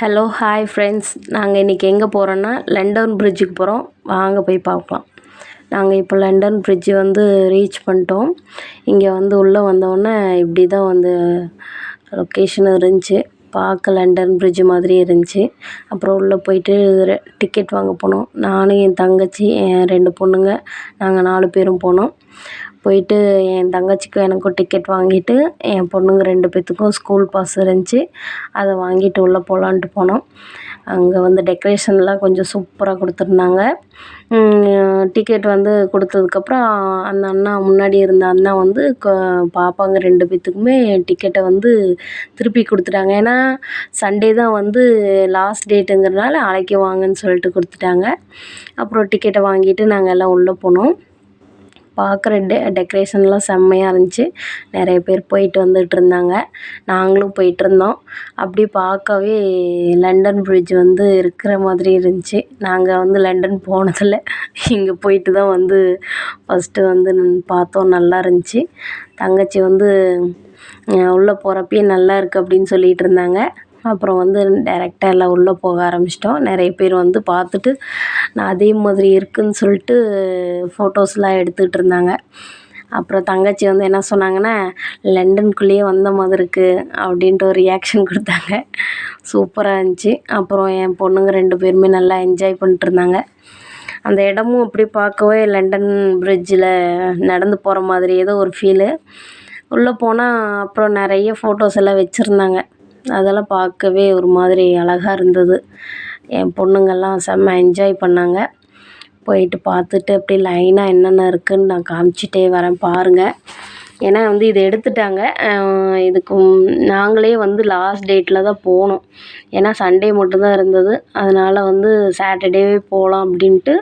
Hello hi friends நாங்கள் இன்றைக்கி எங்கே போகிறோன்னா லண்டன் பிரிட்ஜுக்கு போகிறோம் வாங்க போய் பார்க்கலாம். நாங்கள் இப்போ லண்டன் பிரிட்ஜு வந்து ரீச் பண்ணிட்டோம். இங்கே வந்து உள்ளே வந்தோடனே இப்படி தான் வந்து லொக்கேஷன் இருந்துச்சு. பார்க்க லண்டன் பிரிட்ஜு மாதிரி இருந்துச்சு. அப்புறம் உள்ளே போயிட்டு டிக்கெட் வாங்க போனோம். நானும் என் தங்கச்சி என் ரெண்டு பொண்ணுங்க நாங்கள் நாலு பேரும் போனோம். போயிட்டு என் தங்கச்சிக்கும் எனக்கும் டிக்கெட் வாங்கிட்டு என் பொண்ணுங்க ரெண்டு பேர்த்துக்கும் ஸ்கூல் பாஸ் இருந்துச்சு. அதை வாங்கிட்டு உள்ளே போகலான்ட்டு போனோம். அங்கே வந்து டெக்கரேஷன்லாம் கொஞ்சம் சூப்பராக கொடுத்துருந்தாங்க. டிக்கெட் வந்து கொடுத்ததுக்கப்புறம் அந்த அண்ணா முன்னாடி இருந்த அண்ணா வந்து க பாப்பாங்க ரெண்டு பேர்த்துக்குமே டிக்கெட்டை வந்து திருப்பி கொடுத்துட்டாங்க. ஏன்னா சண்டே தான் வந்து லாஸ்ட் டேட்டுங்கிறதுனால அழைக்க வாங்கன்னு சொல்லிட்டு கொடுத்துட்டாங்க. அப்புறம் டிக்கெட்டை வாங்கிட்டு நாங்கள் எல்லாம் உள்ளே போனோம். பார்க்குற டெ டெக்கரேஷன்லாம் செம்மையாக இருந்துச்சு. நிறைய பேர் போயிட்டு வந்துகிட்ருந்தாங்க நாங்களும் போயிட்டுருந்தோம் அப்படி பார்க்கவே லண்டன் பிரிட்ஜ் வந்து இருக்கிற மாதிரி இருந்துச்சு. நாங்கள் வந்து லண்டன் போனதில்லை. இங்கே போயிட்டு தான் வந்து ஃபஸ்ட்டு வந்து பார்த்தோம். நல்லா இருந்துச்சு. தங்கச்சி வந்து உள்ளே போகிறப்பயே நல்லா இருக்குது அப்படின்னு சொல்லிகிட்டு இருந்தாங்க. அப்புறம் வந்து டேரெக்டாக எல்லாம் உள்ளே போக ஆரம்பிச்சிட்டோம். நிறைய பேர் வந்து பார்த்துட்டு நான் அதே மாதிரி இருக்குதுன்னு சொல்லிட்டு ஃபோட்டோஸ்லாம் எடுத்துகிட்டு இருந்தாங்க. அப்புறம் தங்கச்சி வந்து என்ன சொன்னாங்கன்னா லண்டனுக்குள்ளேயே வந்த மாதிரி இருக்குது அப்படின்ட்டு ஒரு ரியாக்ஷன் கொடுத்தாங்க. சூப்பராக இருந்துச்சு. அப்புறம் என் பொண்ணுங்க ரெண்டு பேருமே நல்லா என்ஜாய் பண்ணிட்டுருந்தாங்க அந்த இடமும் அப்படி பார்க்கவே லண்டன் பிரிட்ஜில் நடந்து போகிற மாதிரி ஏதோ ஒரு ஃபீலு உள்ளே போனால் அப்புறம் நிறைய ஃபோட்டோஸ் எல்லாம் வச்சுருந்தாங்க. அதெல்லாம் பார்க்கவே ஒரு மாதிரி அழகாக இருந்தது. என் பொண்ணுங்கள்லாம் செம்ம என்ஜாய் பண்ணாங்க. போயிட்டு பார்த்துட்டு அப்படியே லைனாக என்னென்ன இருக்குதுன்னு நான் காமிச்சிட்டே வரேன் பாருங்கள் ஏன்னா வந்து இதை எடுத்துட்டாங்க. இதுக்கு நாங்களே வந்து லாஸ்ட் டேட்டில் தான் போனோம். ஏன்னா சண்டே மட்டும்தான் இருந்தது. அதனால் வந்து சாட்டர்டேவே போகலாம் அப்படின்ட்டு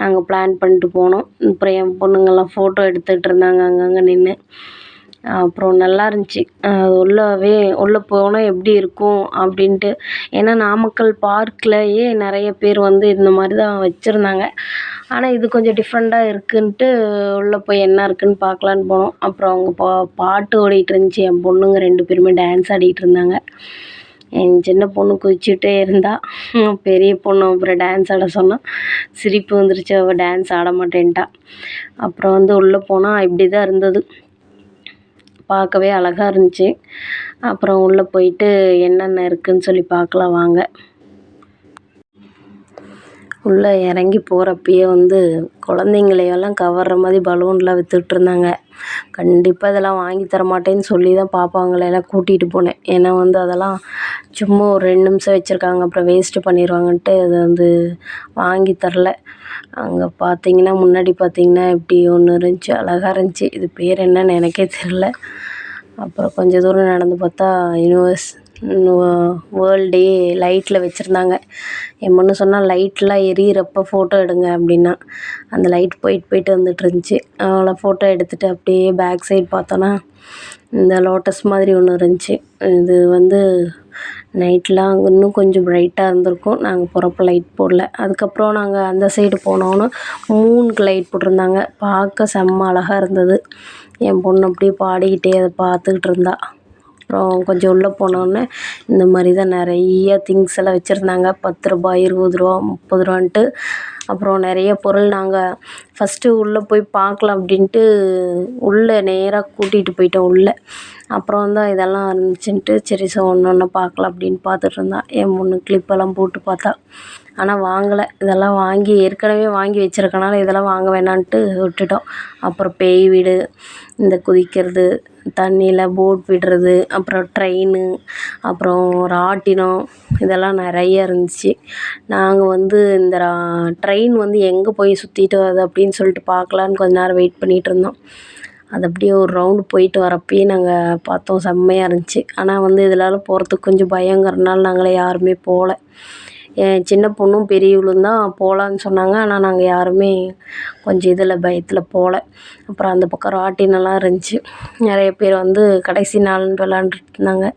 நாங்கள் பிளான் பண்ணிட்டு போனோம். அப்புறம் என் பொண்ணுங்கள்லாம் ஃபோட்டோ எடுத்துகிட்டு இருந்தாங்க அங்கங்கே நின்று அப்புறம் நல்லா இருந்துச்சு. உள்ளவே உள்ளே போனால் எப்படி இருக்கும் அப்படின்ட்டு. ஏன்னா நாமக்கல் பார்க்லேயே நிறைய பேர் வந்து இந்த மாதிரி தான் வச்சுருந்தாங்க. ஆனால் இது கொஞ்சம் டிஃப்ரெண்ட்டாக இருக்குன்ட்டு உள்ளே போய் என்ன இருக்குன்னு பார்க்கலான்னு போனோம். அப்புறம் அவங்க பா பாட்டு ஓடிகிட்டு இருந்துச்சு. என் பொண்ணுங்க ரெண்டு பேருமே டான்ஸ் ஆடிகிட்டு இருந்தாங்க. என் சின்ன பொண்ணு குதிச்சுட்டே இருந்தா. பெரிய பொண்ணு அப்புறம் டான்ஸ் ஆட சொன்னால் சிரிப்பு வந்துருச்சு. அவள் டான்ஸ் ஆட மாட்டேன்ட்டா. அப்புறம் வந்து உள்ளே போனால் இப்படி தான் இருந்தது. பார்க்கவே அழகாக இருந்துச்சு. அப்புறம் உள்ளே போயிட்டு என்னென்ன இருக்குதுன்னு சொல்லி பார்க்கலாம் வாங்க. உள்ளே இறங்கி போகிறப்பயே வந்து குழந்தைங்களையெல்லாம் கவர்ற மாதிரி பலூன்லாம் விற்றுட்ருந்தாங்க கண்டிப்பாக இதெல்லாம் வாங்கி தர மாட்டேன்னு சொல்லி தான் பாப்பாங்களெல்லாம் கூட்டிகிட்டு போனேன். ஏன்னா வந்து அதெல்லாம் சும்மா ஒரு ரெண்டு நிமிஷம் வச்சுருக்காங்க. அப்புறம் வேஸ்ட்டு பண்ணிடுவாங்கன்ட்டு அதை வந்து வாங்கி தரல. அங்கே பார்த்தீங்கன்னா முன்னாடி பார்த்தீங்கன்னா இப்படி ஒன்று இருந்துச்சு அழகாக இருந்துச்சு. இது பேர் என்னன்னு எனக்கே தெரில அப்புறம் கொஞ்சம் தூரம் நடந்து பார்த்தா யூனிவர்ஸ் வேர்ல்டே லைட்டில் வச்சுருந்தாங்க. என் பொண்ணு சொன்னால் லைட்லாம் எரியிறப்போ ஃபோட்டோ எடுங்க அப்படின்னா. அந்த லைட் போயிட்டு போயிட்டு வந்துட்டு இருந்துச்சு அவளை ஃபோட்டோ எடுத்துகிட்டு அப்படியே பேக் சைட் பார்த்தோன்னா இந்த லோட்டஸ் மாதிரி ஒன்று இருந்துச்சு. இது வந்து நைட்லாம் இன்னும் கொஞ்சம் ப்ரைட்டாக இருந்திருக்கும். நாங்கள் போகிறப்ப லைட் போடல. அதுக்கப்புறம் நாங்கள் அந்த சைடு போனோன்னே மூணுக்கு லைட் போட்டிருந்தாங்க. பார்க்க செம்ம அழகாக இருந்தது. என் பொண்ணு அப்படியே பாடிக்கிட்டே அதை பார்த்துக்கிட்டு இருந்தாள் அப்புறம் கொஞ்சம் உள்ளே போனோடனே இந்த மாதிரி தான் நிறைய திங்ஸ் எல்லாம் வச்சுருந்தாங்க. பத்து ரூபாய் இருபது ரூபா முப்பது ரூபான்ட்டு. அப்புறம் நிறைய பொருள் நாங்கள் ஃபஸ்ட்டு உள்ளே போய் பார்க்கலாம் அப்படின்ட்டு உள்ளே நேராக கூட்டிகிட்டு போயிட்டோம் உள்ளே. அப்புறம் தான் இதெல்லாம் இருந்துச்சுன்ட்டு சரி ஸோ ஒன்று ஒன்றா பார்க்கலாம் அப்படின்னு பார்த்துட்டுருந்தான் என் பொண்ணு கிளிப்பெல்லாம் போட்டு பார்த்தா. ஆனால் வாங்கலை. இதெல்லாம் வாங்கி ஏற்கனவே வாங்கி வச்சிருக்கனால இதெல்லாம் வாங்க வேணான்ட்டு விட்டுட்டோம். அப்புறம் பேய் வீடு இந்த குதிக்கிறது தண்ணியில் போட் விடுறது அப்புறம் ட்ரெயினு அப்புறம் ராட்டினம் இதெல்லாம் நிறைய இருந்துச்சு. நாங்கள் வந்து இந்த ரா ட்ரெயின் வந்து எங்கே போய் சுற்றிட்டு வருது அப்படின்னு சொல்லிட்டு பார்க்கலான்னு கொஞ்ச நேரம் வெயிட் பண்ணிகிட்டு இருந்தோம். அது அப்படியே ஒரு ரவுண்டு போயிட்டு வரப்பயே நாங்கள் பார்த்தோம். செம்மையாக இருந்துச்சு. ஆனால் வந்து இதனால் போகிறதுக்கு கொஞ்சம் பயங்கிறனால நாங்களே யாருமே போகல சின்ன பொண்ணும் பெரியவளும் தான் போகலான்னு சொன்னாங்க. ஆனால் நாங்கள் யாருமே கொஞ்சம் இதில் பயத்தில் போகல. அப்புறம் அந்த பக்கம் ராட்டினம்லாம் இருந்துச்சு. நிறைய பேர் வந்து கடைசி நாள்னு விளாண்டுட்டு இருந்தாங்க.